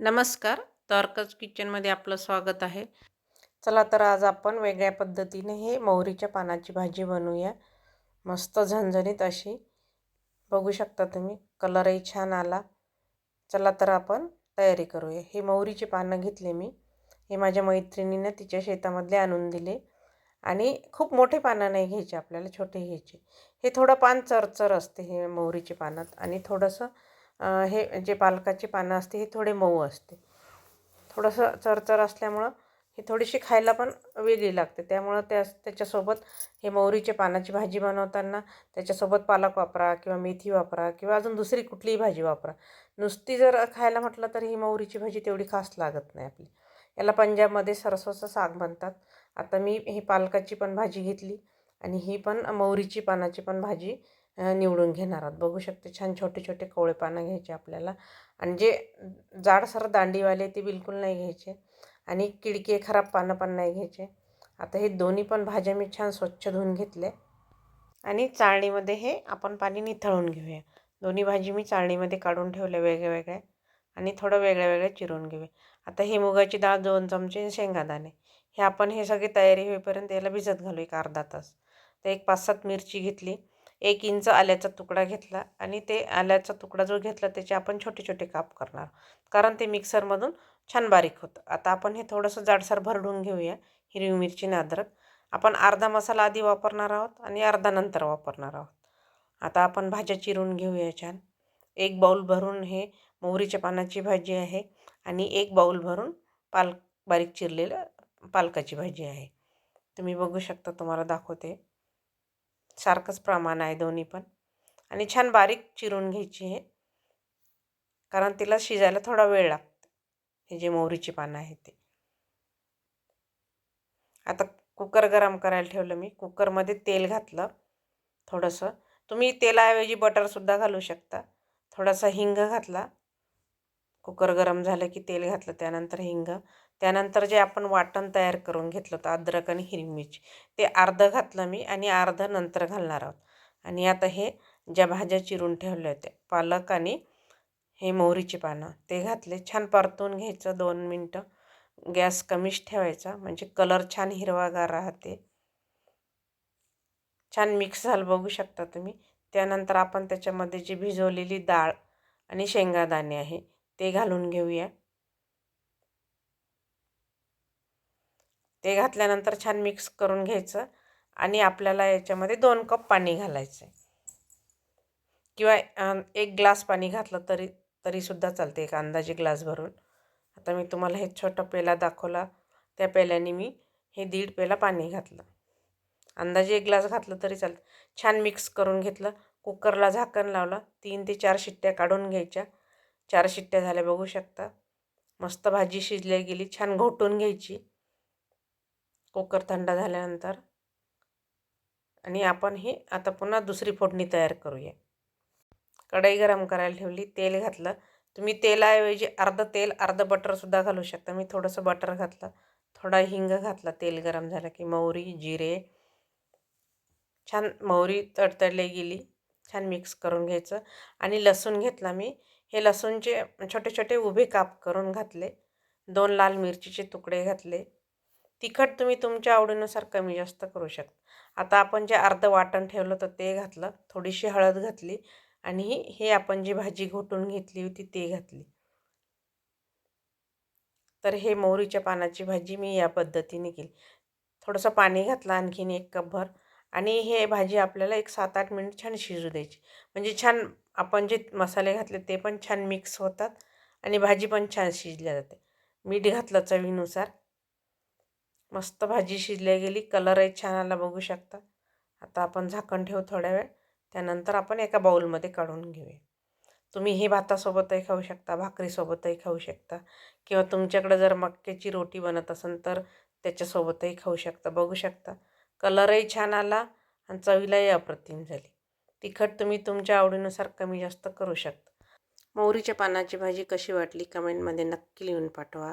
नमस्कार तारकच किचनमध्ये आपलं स्वागत आहे. चला तर आज आपण वेगळ्या पद्धतीने हे मोहरीच्या पानाची भाजी बनवूया. मस्त झणझणीत अशी. बघू शकता तुम्ही कलरही छान आला. चला तर आपण तयारी करूया. हे मोहरीचे पानं घेतले मी. हे माझ्या मैत्रिणीनं तिच्या शेतामधले आणून दिले. आणि खूप मोठे पानं नाही घ्यायचे आपल्याला छोटे घ्यायचे. हे थोडं पान चरचर असते हे मोहरीचे पानात. आणि थोडंसं हे जे पालकाची पानं असते हे थोडे मऊ असते. थोडंसं चरचर असल्यामुळं ही थोडीशी खायला पण वेगळी लागते. त्यामुळं त्या त्याच्यासोबत हे मोहरीच्या पानाची भाजी बनवताना त्याच्यासोबत पालक वापरा किंवा मेथी वापरा किंवा अजून दुसरी कुठलीही भाजी वापरा. नुसती जर खायला म्हटलं तर ही मोहरीची भाजी तेवढी खास लागत नाही आपली. याला पंजाबमध्ये सरसोचं साग म्हणतात. आता मी ही पालकाची पण भाजी घेतली आणि ही पण मोहरीची पानाची पण भाजी निवडून घेणार आहोत. बघू शकते छान छोटे छोटे कोवळे पानं घ्यायचे आपल्याला. आणि जे जाडसर दांडीवाले ते बिलकुल नाही घ्यायचे. आणि किडके खराब पानं पण नाही घ्यायचे. आता हे दोन्ही पण भाज्या मी छान स्वच्छ धुवून घेतले. आणि चाळणीमध्ये हे आपण पाणी निथळून घेऊया. दोन्ही भाजी मी चाळणीमध्ये काढून ठेवल्या वेगळ्या वेगळ्या आणि थोडं वेगळ्या वेगळ्या चिरून घेऊया. आता हे मुगाची डाळ दोन चमचे शेंगादाणे. हे आपण हे सगळी तयारी होईपर्यंत याला भिजत घालू एक अर्धा तास. तर एक पाच सात मिरची घेतली. एक इंच आल्याचा तुकडा घेतला आणि ते आल्याचा तुकडा जो घेतला त्याचे आपण छोटे छोटे काप करणार. कारण ते मिक्सरमधून छान बारीक होतं. आता आपण हे थोडंसं जाडसर भरडून घेऊया हिरवी मिरची अद्रक. आपण अर्धा मसाला आधी वापरणार आहोत आणि अर्धा नंतर वापरणार आहोत. आता आपण भाज्या चिरून घेऊया छान. एक बाऊल भरून हे मोहरीच्या पानाची भाजी आहे आणि एक बाऊल भरून पाल बारीक चिरलेलं पालकाची भाजी आहे. तुम्ही बघू शकता तुम्हाला दाखवते. सारखंच प्रमाण आहे दोन्ही पण. आणि छान बारीक चिरून घ्यायची आहे कारण तिला शिजायला थोडा वेळ लागतो. हे जे मोहरीची पानं आहे ते. आता कुकर गरम करायला ठेवलं मी. कुकरमध्ये तेल घातलं थोडंसं. तुम्ही तेलाऐवजी बटरसुद्धा घालू शकता. थोडासा हिंग घातला. कुकर गरम झालं की तेल घातलं. त्यानंतर हिंग. त्यानंतर जे आपण वाटण तयार करून घेतलं होतं अद्रक आणि हिरवी मिरची ते अर्धं घातलं मी आणि अर्धं नंतर घालणार आहोत. आणि आता हे ज्या भाज्या चिरून ठेवल्या होत्या पालक आणि हे मोहरीची पानं ते घातले. छान परतून घ्यायचं दोन मिनटं. गॅस कमीच ठेवायचा म्हणजे कलर छान हिरवागार राहते. छान मिक्स झालं बघू शकता तुम्ही. त्यानंतर आपण त्याच्यामध्ये जी भिजवलेली डाळ आणि शेंगादाणे आहे ते घालून घेऊया. ते घातल्यानंतर छान मिक्स करून घ्यायचं आणि आपल्याला याच्यामध्ये दोन कप पाणी घालायचं आहे किंवा एक ग्लास पाणी घातलं तरी तरीसुद्धा चालते एक अंदाजे ग्लास भरून. आता मी तुम्हाला हे छोटं पेला दाखवला. त्या पेल्याने मी हे दीड पेला पाणी घातलं. अंदाजे एक ग्लास घातलं तरी चालतं छान मिक्स करून घेतलं. कुकरला झाकण लावलं. तीन ते चार शिट्ट्या काढून घ्यायच्या. चार शिट्ट्या झाल्या बघू शकता. मस्त भाजी शिजल्या गेली. छान घोटून घ्यायची. कुकर थंड झाल्यानंतर आणि आपण हे आता पुन्हा दुसरी फोडणी तयार करूया. कढई गरम करायला ठेवली तेल घातलं. तुम्ही तेलाऐवजी अर्धं तेल अर्धं बटरसुद्धा घालू शकता. मी थोडंसं बटर घातलं. थोडा हिंग घातला तेल गरम झालं की मोहरी जिरे छान मोहरी तडतडली गेली छान मिक्स करून घ्यायचं. आणि लसूण घेतला मी. हे लसूणचे छोटे छोटे उभे काप करून घातले. दोन लाल मिरचीचे तुकडे घातले. तिखट तुम्ही तुमच्या आवडीनुसार कमी जास्त करू शकता. आता आपण जे अर्धं वाटण ठेवलं तर ते घातलं. थोडीशी हळद घातली आणि हे आपण जी भाजी घोटून घेतली होती ते घातली. तर हे मोहरीच्या पानाची भाजी मी या पद्धतीने केली. थोडंसं पाणी घातलं आणखीन एक कपभर आणि हे भाजी आपल्याला एक सात आठ मिनिट छान शिजू द्यायची. म्हणजे छान आपण जे मसाले घातले ते पण छान मिक्स होतात आणि भाजी पण छान शिजल्या जाते. मीठ घातलं चवीनुसार. मस्त भाजी शिजल्या गेली. कलरही छान आला बघू शकता. आता आपण झाकण ठेवू थोड्या वेळ. त्यानंतर आपण एका बाऊलमध्ये काढून घेऊया. तुम्ही हे भातासोबतही खाऊ शकता भाकरीसोबतही खाऊ शकता. किंवा तुमच्याकडे जर मक्याची रोटी बनत असेल तर त्याच्यासोबतही खाऊ शकता बघू शकता. कलरही छान आला आणि चवीलाही अप्रतिम झाली. तिखट तुम्ही तुमच्या आवडीनुसार कमी जास्त करू शकता. मोहरीच्या पानाची भाजी कशी वाटली? कमेंटमध्ये नक्की लिहून पाठवा.